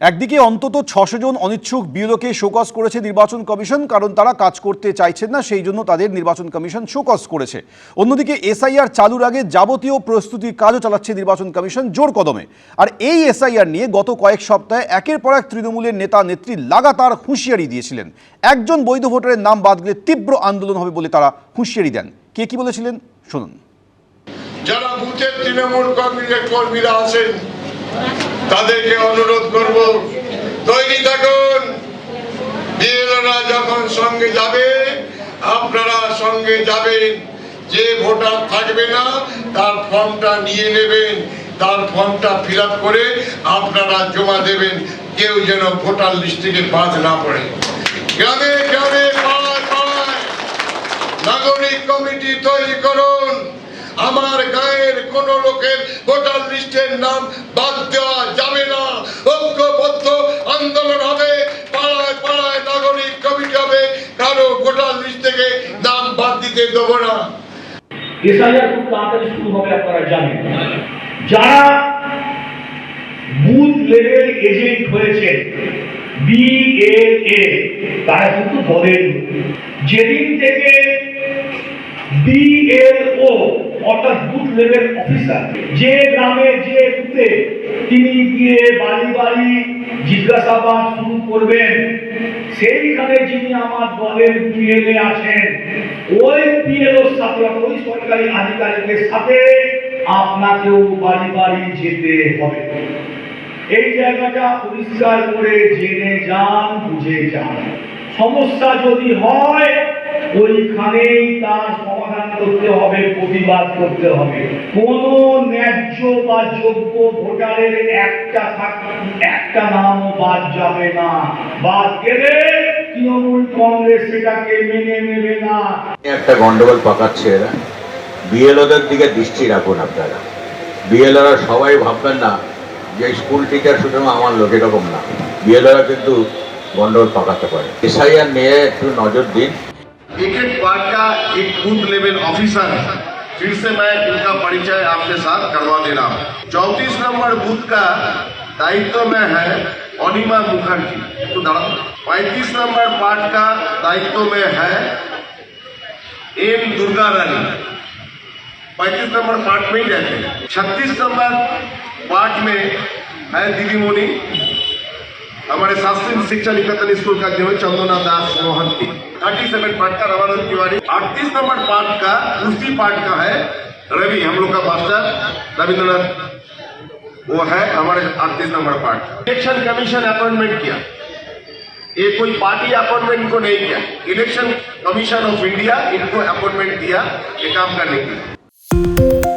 একদিকে অন্তত ছশো জন অনিচ্ছুক বিএলওকে শোকজ করেছে নির্বাচন কমিশন, কারণ তারা কাজ করতে চাইছেন না, সেই জন্য তাদের নির্বাচন কমিশন শোকজ করেছে। অন্যদিকে এসআইআর চালুর আগে যাবতীয় প্রস্তুতির কাজও চালাচ্ছে নির্বাচন কমিশন জোর কদমে। আর এই এসআইআর নিয়ে গত কয়েক সপ্তাহে একের পর এক তৃণমূলের নেতা নেত্রী লাগাতার হুঁশিয়ারি দিয়েছিলেন। একজন বৈধ ভোটারের নাম বাদ গেলে তীব্র আন্দোলন হবে বলে তারা হুঁশিয়ারি দেন। কে কি বলেছিলেন? শুনুন। যারা বুথের তৃণমূল কংগ্রেসের কর্মীরা আছেন তাদেরকে অনুরোধ করব তৈরি থাকুন বিএলওরা যখন সঙ্গে যাবে, আপনারা সঙ্গে যাবেন। যে ভোটার থাকবে না, তার ফর্মটা নিয়ে নেবেন, তার ফর্মটা ফিল করে আপনারা জমা দেবেন। কেউ যেন ভোটার লিস্ট থেকে বাদ না পড়ে। গ্রামে গ্রামে নাগরিক কমিটি তৈরি করুন। আমার গায়ের কোন লোকের ভোটার লিস্টের নাম বাদ দেওয়া যাবে না। ঐক্যবদ্ধ আন্দোলন হবে, পাড়ায় পাড়ায় নাগরিক কমিটি হবে, কারও ভোটার লিস্ট থেকে নাম বাদ দিতে দেবো না। যারা বুথ লেভেল এজেন্ট হয়েছে তারা কিন্তু যেদিন থেকে বিএলও অর্থাৎ বুথ লেভেল অফিসার যে গ্রামে, যে বুথে তিনি গিয়ে বাড়ি বাড়ি জিজ্ঞাসাবাদ শুরু করবেন, সেইখানে যিনি আমার দলের বিএলএ আছেন, ওই সাথে ওই সরকারি আধিকারিকের সাথে আপনাকেও বাড়ি বাড়ি যেতে হবে। এই জায়গাটা পরিষ্কার করে জেনে যান, বুঝে যান। সমস্যা যদি হয় ওইখানেই তার সমাধান করতে হবে, প্রতিবাদ করতে হবে। কোন ন্যায্য বা যোগ্য ভোটারের একটা একটা নামও বাদ যাবে না। বাদ গেলে তৃণমূল কংগ্রেস সেটাকে মেনে নেবে না। একটা গন্ডগোল পাকাচ্ছে এরা। বিএলওদের দিকে দৃষ্টি রাখুন আপনারা। বিএলওরা সবাই ভাববেন না যে স্কুল টিচার শুধু আমার লোক এরকম না। বিএলওরা কিন্তু গন্ডগোল পাকাতে পারে। এসআইআর নিয়ে একটু নজর দিন। एक एक पार्ट का एक बूथ लेवल ऑफिसर है। फिर से मैं इनका परिचय आपके साथ करवा दे रहा हूँ। चौतीस नंबर बूथ का दायित्व में है अनिमा मुखर्जी। तो पैंतीस नंबर पार्ट का दायित्व में है एम दुर्गा रानी पैंतीस नंबर पार्ट में ही रहते हैं। छत्तीस नंबर पार्ट में है दीदी मोनी। हमारे शास्त्री शिक्षा निकेतन स्कूल का जो है Chandana Das Mohanty. Thirty seven part का रमानंद तिवारी। अड़तीस नंबर पार्ट का, उसी पार्ट का है रवि, हम लोग का मास्टर रविंद्रनाथ। वो है हमारे अड़तीस number part election commission appointment किया। ये कोई पार्टी अपॉइंटमेंट इनको नहीं किया। इलेक्शन कमीशन ऑफ़ इंडिया इनको अपॉइंटमेंट दिया, ये काम करने के लिए।